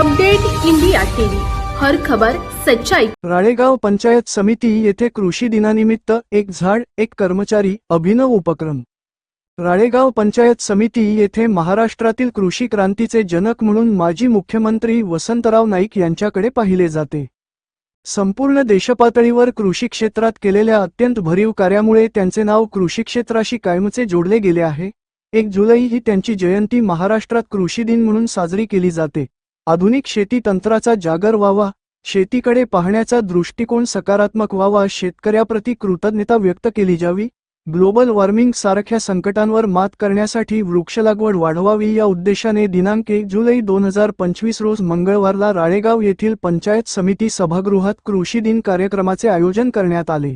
Update India TV. हर खबर सच्चाई. राळेगाव पंचायत समिती येथे कृषी दिनानिमित्त एक झाड एक कर्मचारी अभिनव उपक्रम. राळेगाव पंचायत समिती येथे महाराष्ट्रातील कृषी क्रांतीचे जनक म्हणून माजी मुख्यमंत्री वसंतराव नाईक यांच्याकडे पाहिले जाते. संपूर्ण देशपातळीवर कृषी क्षेत्रात केलेल्या अत्यंत भरीव कार्यामुळे त्यांचे नाव कृषी क्षेत्राशी कायमचे जोडले गेले आहे. एक जुलै ही त्यांची जयंती महाराष्ट्रात कृषी दिन म्हणून साजरी केली जाते. आधुनिक शेती तंत्राचा जागर व्हावा शेतीकडे पाहण्याचा दृष्टिकोन सकारात्मक व्हावा शेतकऱ्याप्रती कृतज्ञता व्यक्त केली जावी ग्लोबल वॉर्मिंग सारख्या संकटांवर मात करण्यासाठी वृक्षलागवड वाढवावी या उद्देशाने दिनांक एक जुलै दोन हजार पंचवीस रोज मंगळवारला राळेगाव येथील पंचायत समिती सभागृहात कृषी दिन कार्यक्रमाचे आयोजन करण्यात आले.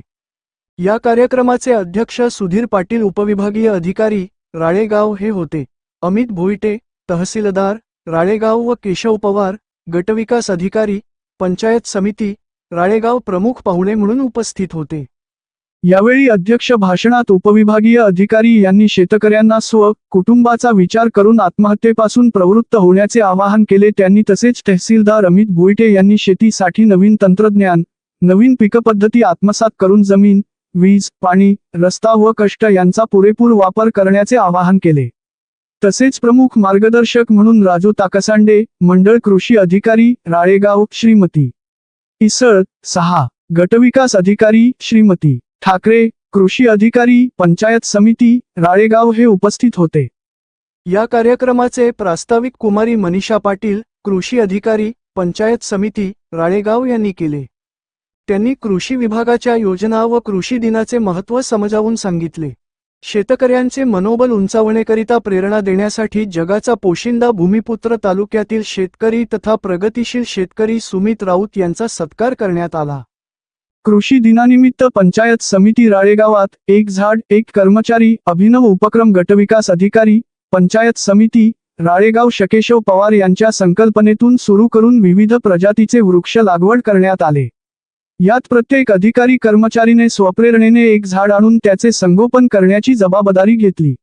या कार्यक्रमाचे अध्यक्ष सुधीर पाटील उपविभागीय अधिकारी राळेगाव हे होते. अमित भोईटे तहसीलदार राळेगाव व केशव पवार गटविकास अधिकारी पंचायत समिती राळेगाव प्रमुख पाहुणे म्हणून उपस्थित होते. यावेळी अध्यक्ष भाषणात उपविभागीय अधिकारी यांनी शेतकऱ्यांना स्व कुटुंबाचा विचार करून आत्महत्येपासून प्रवृत्त होण्याचे आवाहन केले. त्यांनी तसेच तहसीलदार अमित भोईटे यांनी शेतीसाठी नवीन तंत्रज्ञान नवीन पीकपद्धती आत्मसात करून जमीन वीज पाणी रस्ता व कष्ट यांचा पुरेपूर वापर करण्याचे आवाहन केले. तसेच प्रमुख मार्गदर्शक म्हणून राजू ताकसांडे मंडळ कृषी अधिकारी राळेगाव श्रीमती. इसळ सहा. गटविकास अधिकारी श्रीमती. ठाकरे कृषी अधिकारी पंचायत समिती राळेगाव हे उपस्थित होते. या कार्यक्रमाचे प्रास्ताविक कुमारी मनीषा पाटील कृषी अधिकारी पंचायत समिती राळेगाव यांनी केले. त्यांनी कृषी विभागाच्या योजना व कृषी दिनाचे महत्त्व समजावून सांगितले. शेतकऱ्यांचे मनोबल उंचावण्याकरिता प्रेरणा देण्यासाठी जगाचा पोशिंदा भूमिपुत्र तालुक्यातील शेतकरी तथा प्रगतिशील शेतकरी सुमित राऊत यांचा सत्कार करण्यात आला. कृषी दिनानिमित्त पंचायत समिती राळेगावात एक झाड एक कर्मचारी अभिनव उपक्रम गटविकास अधिकारी पंचायत समिती राळेगाव शकेशव पवार यांच्या संकल्पनेतून सुरू करून विविध प्रजातीचे वृक्ष लागवड करण्यात आले. यात प्रत्येक अधिकारी कर्मचारीने स्वप्रेरणेने एक झाड आणून त्याचे संगोपन करण्याची जबाबदारी घेतली.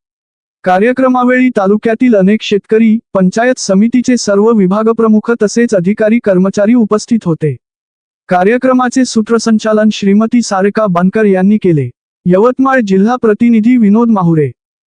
कार्यक्रमावेळी तालुक्यातील अनेक शेतकरी पंचायत समितीचे सर्व विभागप्रमुख तसेच अधिकारी कर्मचारी उपस्थित होते. कार्यक्रमाचे सूत्रसंचालन श्रीमती सारिका बनकर यांनी केले. यवतमाळ जिल्हा प्रतिनिधी विनोद माहुरे.